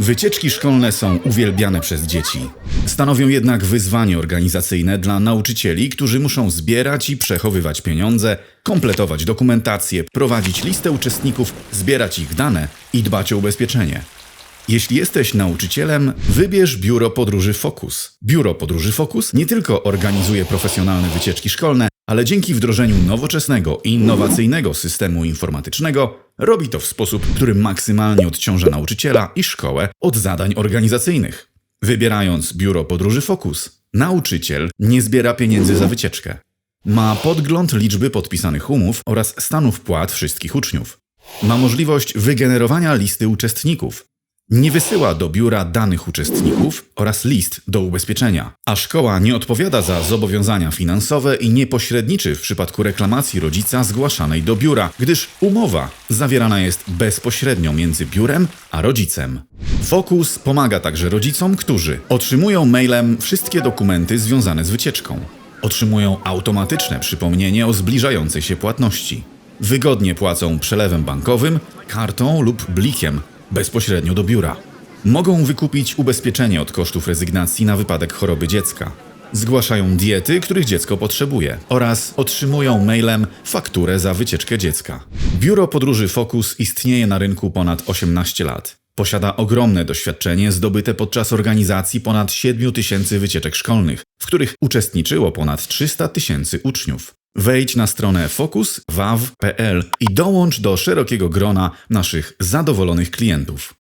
Wycieczki szkolne są uwielbiane przez dzieci. Stanowią jednak wyzwanie organizacyjne dla nauczycieli, którzy muszą zbierać i przechowywać pieniądze, kompletować dokumentację, prowadzić listę uczestników, zbierać ich dane i dbać o ubezpieczenie. Jeśli jesteś nauczycielem, wybierz Biuro Podróży Focus. Biuro Podróży Focus nie tylko organizuje profesjonalne wycieczki szkolne, ale dzięki wdrożeniu nowoczesnego i innowacyjnego systemu informatycznego robi to w sposób, który maksymalnie odciąża nauczyciela i szkołę od zadań organizacyjnych. Wybierając Biuro Podróży Focus, nauczyciel nie zbiera pieniędzy za wycieczkę. Ma podgląd liczby podpisanych umów oraz stanów płat wszystkich uczniów. Ma możliwość wygenerowania listy uczestników, nie wysyła do biura danych uczestników oraz list do ubezpieczenia, a szkoła nie odpowiada za zobowiązania finansowe i nie pośredniczy w przypadku reklamacji rodzica zgłaszanej do biura, gdyż umowa zawierana jest bezpośrednio między biurem a rodzicem. Focus pomaga także rodzicom, którzy otrzymują mailem wszystkie dokumenty związane z wycieczką. Otrzymują automatyczne przypomnienie o zbliżającej się płatności. Wygodnie płacą przelewem bankowym, kartą lub blikiem bezpośrednio do biura. Mogą wykupić ubezpieczenie od kosztów rezygnacji na wypadek choroby dziecka. Zgłaszają diety, których dziecko potrzebuje oraz otrzymują mailem fakturę za wycieczkę dziecka. Biuro Podróży Focus istnieje na rynku ponad 18 lat. Posiada ogromne doświadczenie zdobyte podczas organizacji ponad 7 tysięcy wycieczek szkolnych, w których uczestniczyło ponad 300 tysięcy uczniów. Wejdź na stronę focuswaw.pl i dołącz do szerokiego grona naszych zadowolonych klientów.